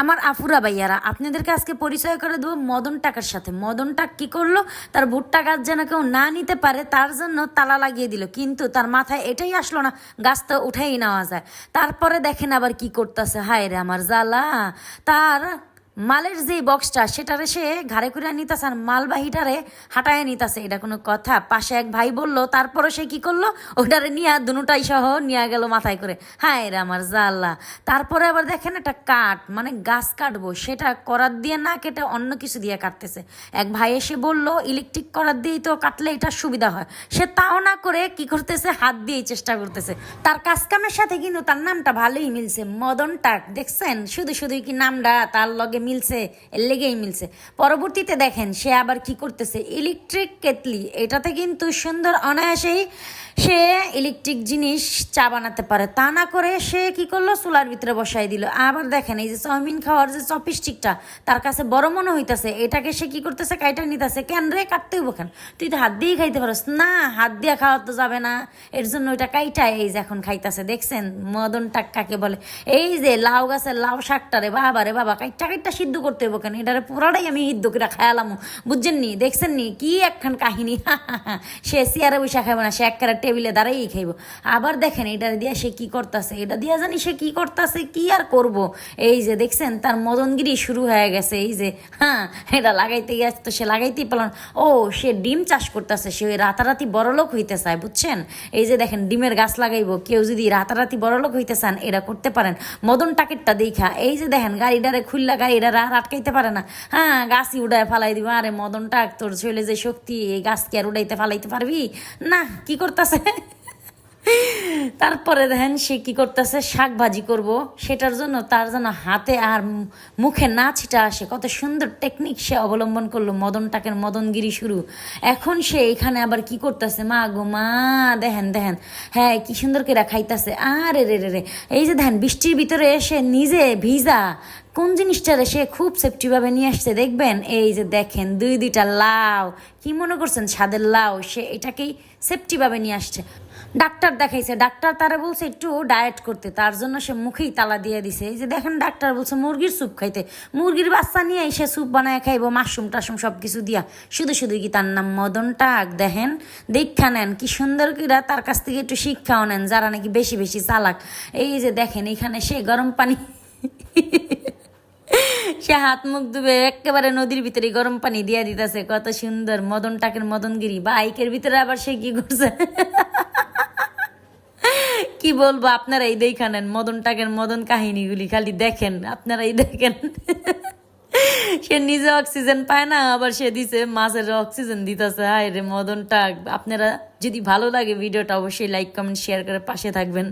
আমার আফুরা ভাইয়ারা, আপনাদেরকে আজকে পরিচয় করে দেবো মদন টাকার সাথে। মদন টাক কি করল? তার ভুট্টা গাছ যেন কেউ না নিতে পারে, তার জন্য তালা লাগিয়ে দিল। কিন্তু তার মাথায় এটাই আসলো না গাছটা উঠেই নেওয়া যায়। তারপরে দেখেন আবার কি করতেছে। হায় রে আমার জ্বালা, তার মালের যে বক্সটা, সেটারে সে ঘাড়ে করে নিতেছে আর মালবাহিটারে হাঁটায় নিতেছে। এটা কোনো কথা। পাশে এক ভাই বলল তারপরে সে কি করল? ওটারে নিয়ে দুটাই সহ নিয়ে গেল মাথায় করে। হ্যাঁ রে আমার জাল্লা। তারপরে আবার দেখেন একটা কাঠ মানে গাছ কাটবো, সেটা করার দিয়ে না কেটে অন্য কিছু দিয়ে কাটতেছে। এক ভাই এসে বলল, ইলেকট্রিক করার দিয়েই তো কাটলে এটা সুবিধা হয়। সে তাও না করে কি করতেছে, হাত দিয়েই চেষ্টা করতেছে। তার কাজকামের সাথে কিন্তু তার নামটা ভালোই মিলছে। মদন টাক, দেখছেন? শুধু শুধুই কি নামটা? তার লগে মিলছে, এর লেগেই মিলছে। পরবর্তীতে দেখেন সে আবার কি করতেছে ইলেকট্রিক কেতলি এটাতে কিন্তু সুন্দর অনায়াসেই সে ইলেকট্রিক জিনিস চা বানাতে পারে। তা না করে সে কি করল, চুলার ভিতরে বসাই দিল। আবার দেখেন এই যে চাউমিন খাওয়ার যে চপিস্টিকটা তার কাছে বড় মনে হইতাছে, এটাকে সে কি করতেছে, কাইটা নিতেছে। কেন রে, কাটতে কেন? তুই তো হাত দিয়েই খাইতে পারস। না, হাত দিয়ে খাওয়া তো যাবে না। এর জন্য ওইটা কাইটা এই যে এখন খাইতেছে, দেখছেন? মদন টাক কাকে বলে, এই যে লাউ গাছের লাউ শাকটা রে বাবা রে বাবা, কাইটা কাইটা সিদ্ধ করতে হইব কেন? এটারে পুরাটাই আমি সিদ্ধ করে খায়ালাম বুঝছেন নি? দেখছেন নি? কি একখান কাহিনী? সে চেয়ারে বসে খাইব না, সে একবারে টেবিলে দাঁড়াই খাইব। আবার দেখেন এটা দিয়ে সে কি করতেছে? এটা দিয়া জানি সে কি করতেছে, কি আর করব? এই যে দেখছেন, তার মদনগিরি শুরু হয়ে গেছে। এই যে হ্যাঁ এটা লাগাইতে গেছে তো সে লাগাইতেই পেলাম ও, সে ডিম চাষ করতেছে, সে ওই রাতারাতি বড়লোক হইতে চায়, বুঝছেন? এই যে দেখেন, ডিমের গাছ লাগাইব, কেউ যদি রাতারাতি বড়লোক হইতে চান, এটা করতে পারেন। মদন টাকেরটা দেখা, এই যে দেখেন, গাড়িটারে খুললা গাড়িটারে আর আটকাইতে পারে না। হ্যাঁ গাছই উড়ায় ফালাই দিব। আরে মদন টাক, তোর শরীরে যে শক্তি, এই গাছকে আর উড়াইতে ফালাইতে পারবি? না, কি করতেছে? তারপরে দেখেন সে কি করতেছে? শাক ভাজি করব। সেটার জন্য তার যেন হাতে আর মুখে না ছিটা আসে। কত সুন্দর টেকনিক সে অবলম্বন করল মদন টাকের মদনগিরি শুরু। এখন সে এখানে আবার কি করতেছে? মা গো, মা, দেখেন দেখেন। হ্যাঁ কি সুন্দর করে খাইতেছে। আরে রে রে রে। এই যে দেখেন, বৃষ্টির ভিতরে এসে নিজে ভিজা কোন জিনিসটারে সে খুব সেফটিভাবে নিয়ে আসছে দেখবেন? এই যে দেখেন, দুই দুইটা লাউ। কি মনে করছেন স্বাদের লাউ? সে এটাকেই সেফটিভাবে নিয়ে আসছে। ডাক্তার দেখাইছে, ডাক্তার তারা বলছে একটু ডায়েট করতে। তার জন্য সে মুখেই তালা দিয়ে দিছে। এই যে দেখেন, ডাক্তার বলছে মুরগির স্যুপ খাইতে। মুরগির বাচ্চা নিয়ে সে স্যুপ বানায় খাইবো, মাশরুম টাশরুম সব কিছু দিয়া। শুধু শুধু কি তার নাম মদন টাক? দেখেন, দীক্ষা নেন। কি সুন্দর কিরা তার কাছ থেকে একটু শিক্ষাও নেন, যারা নাকি বেশি বেশি চালাক। এই যে দেখেন, এখানে সে গরম পানি সে হাত মুখ ধুবে একেবারে নদীর ভিতরে গরম পানি দিয়া দিতেছে, কত সুন্দর মদন টাকের মদনগিরি। বাইকের ভিতরে আবার সে কি করছে? কি বলব আপনারা এই দেখানেন মদন টাকের মদন কাহিনীগুলি, খালি দেখেন আপনারা এই দেখেন। সে নিজে অক্সিজেন পায় না, আবার সে দিছে, মাছের অক্সিজেন দিতেছে হায় রে মদন টাক। আপনারা যদি ভালো লাগে ভিডিওটা, অবশ্যই লাইক, কমেন্ট, শেয়ার করে পাশে থাকবেন।